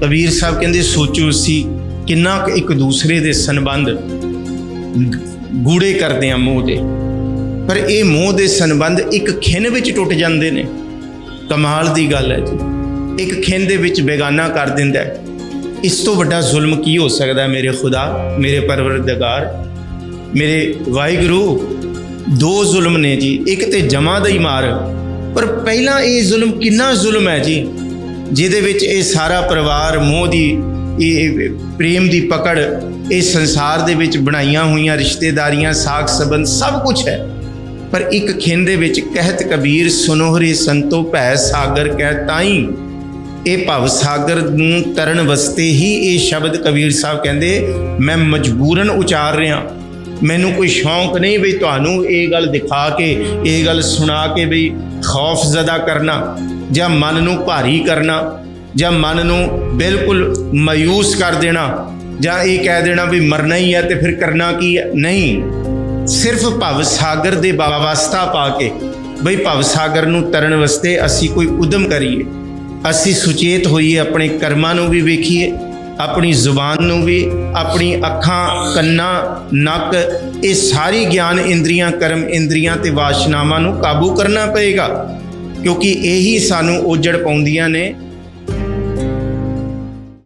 ਕਬੀਰ ਸਾਹਿਬ ਕਹਿੰਦੇ ਸੋਚੋ ਸੀ ਕਿੰਨਾ ਕੁ ਇੱਕ ਦੂਸਰੇ ਦੇ ਸੰਬੰਧ ਗੂੜੇ ਕਰਦੇ ਆ ਮੋਹ ਦੇ। ਪਰ ਇਹ ਮੋਹ ਦੇ ਸੰਬੰਧ ਇੱਕ ਖਿੰਨ ਵਿੱਚ ਟੁੱਟ ਜਾਂਦੇ ਨੇ। ਕਮਾਲ ਦੀ ਗੱਲ ਹੈ ਜੀ। ਇੱਕ ਖਿੰਨ ਦੇ ਵਿੱਚ ਬੇਗਾਨਾ ਕਰ ਦਿੰਦਾ ਹੈ। ਇਸ ਤੋਂ ਵੱਡਾ ਜ਼ੁਲਮ ਕੀ ਹੋ ਸਕਦਾ ਮੇਰੇ ਖੁਦਾ, ਮੇਰੇ ਪਰਵਰਦਗਾਰ? ਮੇਰੇ ਵਾਹਿਗੁਰੂ, ਦੋ ਜ਼ੁਲਮ ਨੇ ਜੀ। ਇੱਕ ਤੇ ਜਮਾ ਦਾ ਹੀ ਮਾਰ। ਪਰ ਪਹਿਲਾਂ ਇਹ ਜ਼ੁਲਮ ਕਿੰਨਾ ਜ਼ੁਲਮ ਹੈ ਜੀ? ਜਿਹਦੇ ਵਿੱਚ ਇਹ ਸਾਰਾ ਪਰਿਵਾਰ ਮੋਹ ਦੀ, ਇਹ ਪ੍ਰੇਮ ਦੀ ਪਕੜ, ਇਹ ਸੰਸਾਰ ਦੇ ਵਿੱਚ ਬਣਾਈਆਂ ਹੋਈਆਂ ਰਿਸ਼ਤੇਦਾਰੀਆਂ, ਸਾਖ ਸੰਬੰਧ ਸਭ ਕੁਝ ਹੈ। ਪਰ ਇੱਕ ਖਿੰਨ ਦੇ ਵਿੱਚ ਕਹਿਤ ਕਬੀਰ, ਸੁਨੋਹਰੇ ਸੰਤੋ ਭੈ ਸਾਗਰ ਕਹਿ ਤਾਈ। ਇਹ ਭਵ ਸਾਗਰ ਨੂੰ ਤਰਨ ਵਸਤੇ ਹੀ ਇਹ ਸ਼ਬਦ ਕਬੀਰ ਸਾਹਿਬ ਕਹਿੰਦੇ, ਮੈਂ ਮਜਬੂਰਨ ਉਚਾਰ ਰਿਹਾ। ਮੈਨੂੰ ਕੋਈ ਸ਼ੌਂਕ ਨਹੀਂ ਵੀ ਤੁਹਾਨੂੰ ਇਹ ਗੱਲ ਦਿਖਾ ਕੇ, ਇਹ ਗੱਲ ਸੁਣਾ ਕੇ ਵੀ ਖੌਫ ਜ਼ਦਾ ਕਰਨਾ, ਜਾਂ ਮਨ ਨੂੰ ਭਾਰੀ ਕਰਨਾ, ਜਾਂ ਮਨ ਨੂੰ ਬਿਲਕੁਲ ਮਾਯੂਸ ਕਰ ਦੇਣਾ, ਜਾਂ ਇਹ ਕਹਿ ਦੇਣਾ ਵੀ ਮਰਨਾ ਹੀ ਹੈ ਤੇ ਫਿਰ ਕਰਨਾ ਕੀ ਹੈ? ਨਹੀਂ। ਸਿਰਫ ਭਵ ਸਾਗਰ ਦੇ ਵਾਸਤਾ ਪਾ ਕੇ ਬਈ ਭਵ ਸਾਗਰ ਨੂੰ ਤਰਨ ਵਾਸਤੇ ਅਸੀਂ ਕੋਈ ਉਦਮ ਕਰੀਏ। ਅਸੀਂ ਸੁਚੇਤ ਹੋਈਏ, ਆਪਣੇ ਕਰਮਾਂ ਨੂੰ ਵੀ ਵੇਖੀਏ ਆਪਣੀ ਜ਼ੁਬਾਨ ਨੂੰ ਵੀ, ਆਪਣੀ ਅੱਖਾਂ, ਕੰਨਾਂ, ਨੱਕ, ਇਹ ਸਾਰੀ ਗਿਆਨ ਇੰਦਰੀਆਂ, ਕਰਮ ਇੰਦਰੀਆਂ ਤੇ ਵਾਸ਼ਨਾਵਾਂ ਨੂੰ ਕਾਬੂ ਕਰਨਾ ਪਏਗਾ। ਕਿਉਂਕਿ ਇਹੀ ਸਾਨੂੰ ਉਜੜ ਪਾਉਂਦੀਆਂ ਨੇ